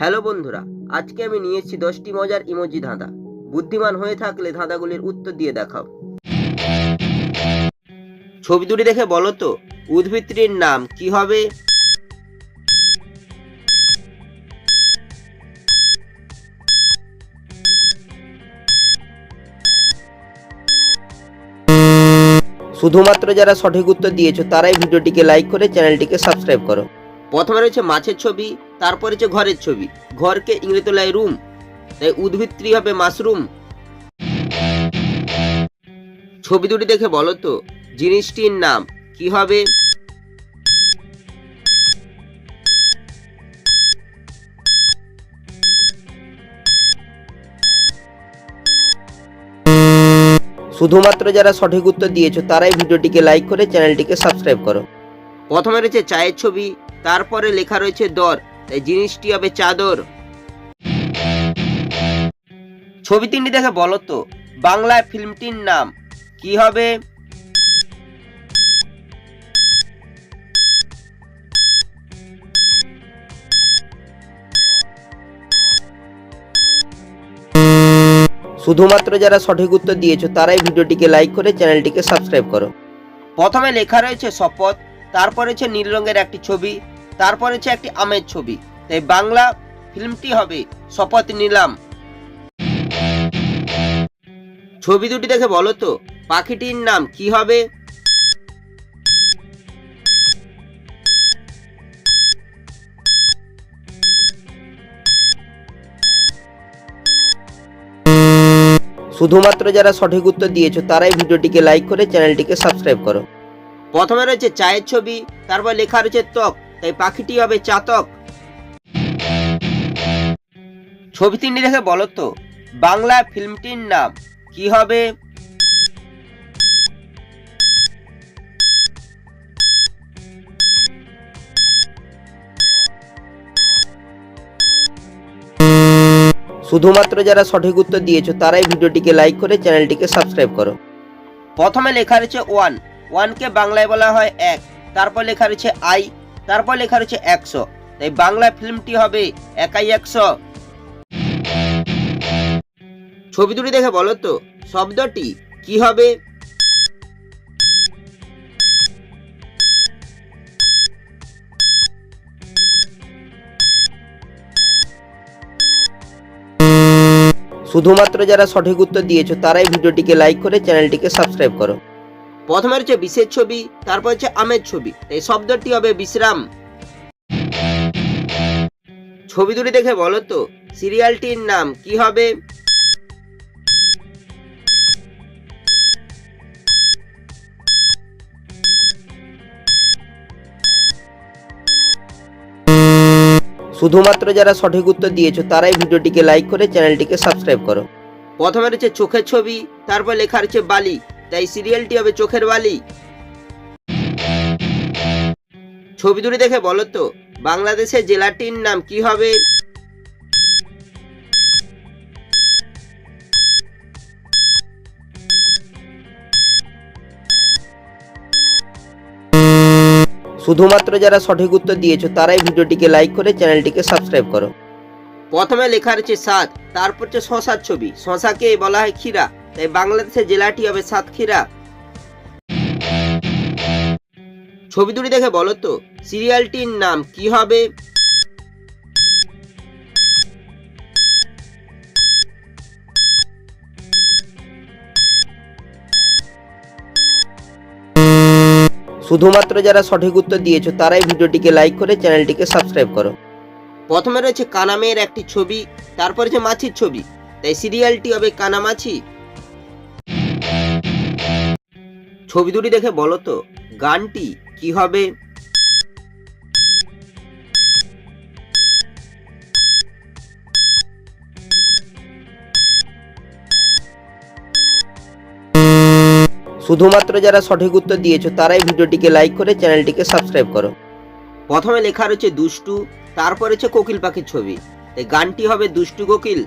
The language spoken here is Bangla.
হ্যালো বন্ধুরা, আজকে আমি নিয়ে এসেছি দশটি মজার ইমোজি ধাঁধা। বুদ্ধিমান হয়ে থাকলে ধাঁধাগুলির উত্তর দিয়ে দেখাও। ছবি দুটি দেখে বলো তো, উদ্ভিদটির নাম কি হবে? শুধুমাত্র যারা সঠিক উত্তর দিয়েছ, তারাই ভিডিওটিকে লাইক করে চ্যানেলটিকে সাবস্ক্রাইব করো। প্রথমে রয়েছে মাছের ছবি। তারপর রয়েছে ঘরের ছবি। ঘরকে ইংরেতলায় রুম তাই উদ্ভিদটি হবে মাশরুম ছবি দুটি দেখে বলো তো, জিনিসটির নাম কি হবে? শুধুমাত্র যারা সঠিক উত্তর দিয়েছ, তারাই ভিডিওটিকে লাইক করে চ্যানেলটিকে সাবস্ক্রাইব করো। প্রথমে রয়েছে চায়ের ছবি, তারপরে লেখা রয়েছে দর। তাই জিনিসটি হবে চাদর। ছবি তিনটি দেখে বলো তো, বাংলায় ফিল্মটির নাম কি হবে? শুধুমাত্র যারা সঠিক উত্তর দিয়েছ, তারাই ভিডিওটিকে লাইক করে চ্যানেলটিকে সাবস্ক্রাইব করো। প্রথমে লেখা রয়েছে শপথ, তারপর রয়েছে নীল রঙের একটি ছবি তারপর হচ্ছে একটি আমের ছবি। তাই বাংলা ফিল্মটি হবে শপথ নিলাম। ছবি দুটি দেখে বলো তো, পাখিটির নাম কি হবে? শুধুমাত্র যারা সঠিক উত্তর দিয়েছ, তারাই ভিডিওটিকে লাইক করে চ্যানেলটিকে সাবস্ক্রাইব করো। প্রথমে রয়েছে চায়ের ছবি, তারপর লেখা রয়েছে ত্বক। তাই পাখিটি হবে চাতক। ছবি তিনটি দেখে বলো তো, বাংলা ফিল্মটির নাম কি হবে? শুধুমাত্র যারা সঠিক উত্তর দিয়েছ, তারাই ভিডিওটিকে লাইক করে চ্যানেলটিকে সাবস্ক্রাইব করো। প্রথমে লেখা রয়েছে ওয়ান ওয়ানকে বাংলায় বলা হয় এক, তারপর লেখা রয়েছে আই তারপর লেখা রয়েছে একশো। তাই বাংলা ফিল্মটি হবে একাই একশো। ছবি দুটি দেখে বলো তো, শব্দটি কি হবে? শুধুমাত্র যারা সঠিক উত্তর দিয়েছ, তারাই ভিডিওটিকে লাইক করে চ্যানেলটিকে সাবস্ক্রাইব করো। প্রথমে রয়েছে বিশের ছবি, তারপর হচ্ছে আমের ছবি। তাই শব্দটি হবে বিশ্রাম। ছবি দুটি দেখে বলো তো, সিরিয়ালটির নাম কি হবে? শুধুমাত্র যারা সঠিক উত্তর দিয়েছ, তারাই ভিডিওটিকে লাইক করে চ্যানেলটিকে সাবস্ক্রাইব করো। প্রথমে রয়েছে চোখের ছবি, তারপর লেখা রয়েছে বালি। তাই সিরিয়ালটি হবে চোখের বালি। ছবি দুটি দেখে বলো তো জেলাটির নাম কি হবে? শুধুমাত্র যারা সঠিক উত্তর দিয়েছ, তারাই ভিডিওটিকে লাইক করে চ্যানেলটিকে সাবস্ক্রাইব করো। প্রথমে লেখা রয়েছে সাত, তারপর হচ্ছে শশার ছবি। শশাকে বলা হয় ক্ষীরা। তাই বাংলাদেশের জেলাটি হবে সাতক্ষীরা। ছবি দুটি দেখে বলো তো, সিরিয়ালটির নাম কি হবে? শুধুমাত্র যারা সঠিক উত্তর দিয়েছ, তারাই ভিডিওটিকে লাইক করে চ্যানেলটিকে সাবস্ক্রাইব করো। প্রথমে রয়েছে কানামের একটি ছবি, তারপর রয়েছে মাছির ছবি। তাই সিরিয়ালটি হবে কানামাছি। ছবি দুটি দেখে বলো তো, গানটি কি হবে? শুধুমাত্র যারা সঠিক উত্তর দিয়েছ, তারাই ভিডিওটিকে লাইক করে চ্যানেলটিকে সাবস্ক্রাইব করো। প্রথমে লেখা রয়েছে দুষ্টু, তারপর রয়েছে কোকিল পাখির ছবি। গানটি হবে দুষ্টু কোকিল